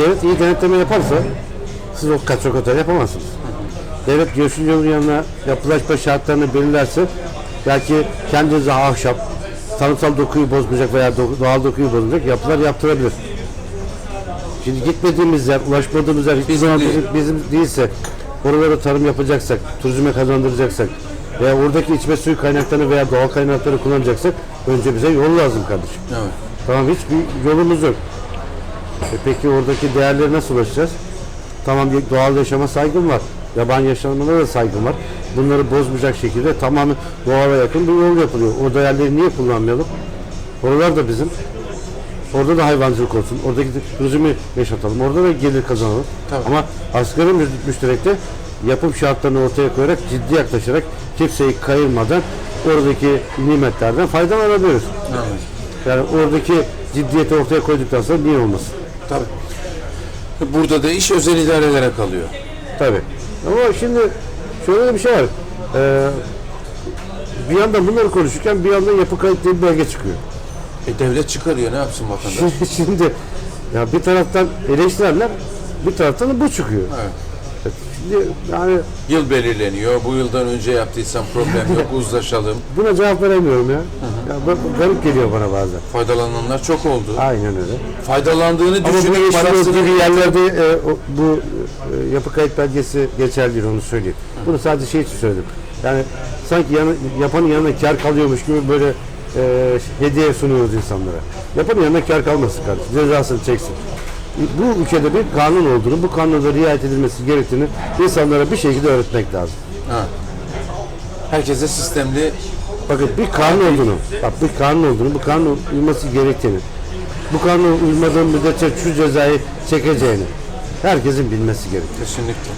devlet iyi denetleme yaparsa siz o kaçak otel yapamazsınız. Devlet yolun yanına yapılaşma şartlarını belirlerse belki kendinize ahşap, tanımsal dokuyu bozmayacak veya do- doğal dokuyu bozmayacak yapılar yaptırabilir. Şimdi gitmediğimiz yer, ulaşmadığımız yer hiçbir Bizim zaman değil. bizim, bizim değilse oralara tarım yapacaksak, turizme kazandıracaksak veya oradaki içme suyu kaynaklarını veya doğal kaynakları kullanacaksak önce bize yol lazım kardeşim. Evet. Tamam hiçbir yolumuz yok. E peki oradaki değerlere nasıl ulaşacağız? Tamam doğal yaşama saygım var. Yaban yaşamına da saygım var. Bunları bozmayacak şekilde tamamen doğala yakın bir yol yapılıyor. O değerleri niye kullanmayalım? Oralar da bizim. Orada da hayvancılık olsun. Oradaki de turizmi yaşatalım. Orada da gelir kazanalım. Tabii. Ama asgari mü- müşterekte yapım şartlarını ortaya koyarak ciddi yaklaşarak kimseyi kayırmadan oradaki nimetlerden faydalanabiliyoruz. Evet. Yani oradaki ciddiyeti ortaya koyduktan sonra niye olmasın? Tabii. Burada da iş özel idarelere kalıyor. Tabii. Ama şimdi şöyle de bir şey var. Ee, bir yandan bunları konuşurken bir yandan yapı kayıt diye bir belge çıkıyor. E devlet çıkarıyor ne yapsın vatandaş? Şimdi, şimdi ya bir taraftan eleştirerler bir taraftan da bu çıkıyor. Evet. Yani Yıl belirleniyor. Bu yıldan önce yaptıysan problem yok uzlaşalım. buna cevap veremiyorum ya. Ya garip geliyor bana bazen. Faydalananlar çok oldu. Aynen öyle. Faydalandığını Ama bu düşünüp parasını gibi yerlerde e, o- bu e, yapı kayıt belgesi geçerli değil onu söyleyeyim. Bunu sadece şey için söyledim. Yani sanki yanı, yapanın yanına kar kalıyormuş gibi böyle e, hediye sunuyoruz insanlara. Yapanın yanına kar kalmasın kardeşim. Cezasını çeksin. Bu ülkede bir kanun olduğunu, bu kanuna riayet edilmesi gerektiğini insanlara bir şekilde öğretmek lazım. Ha. Herkese sistemli Bakın bir kanun olduğunu, bak bir kanun olduğunu, bu kanun uyması gerektiğini, bu kanun uymadığın müddetçe şu cezayı çekeceğini herkesin bilmesi gerekiyor. kesinlikle.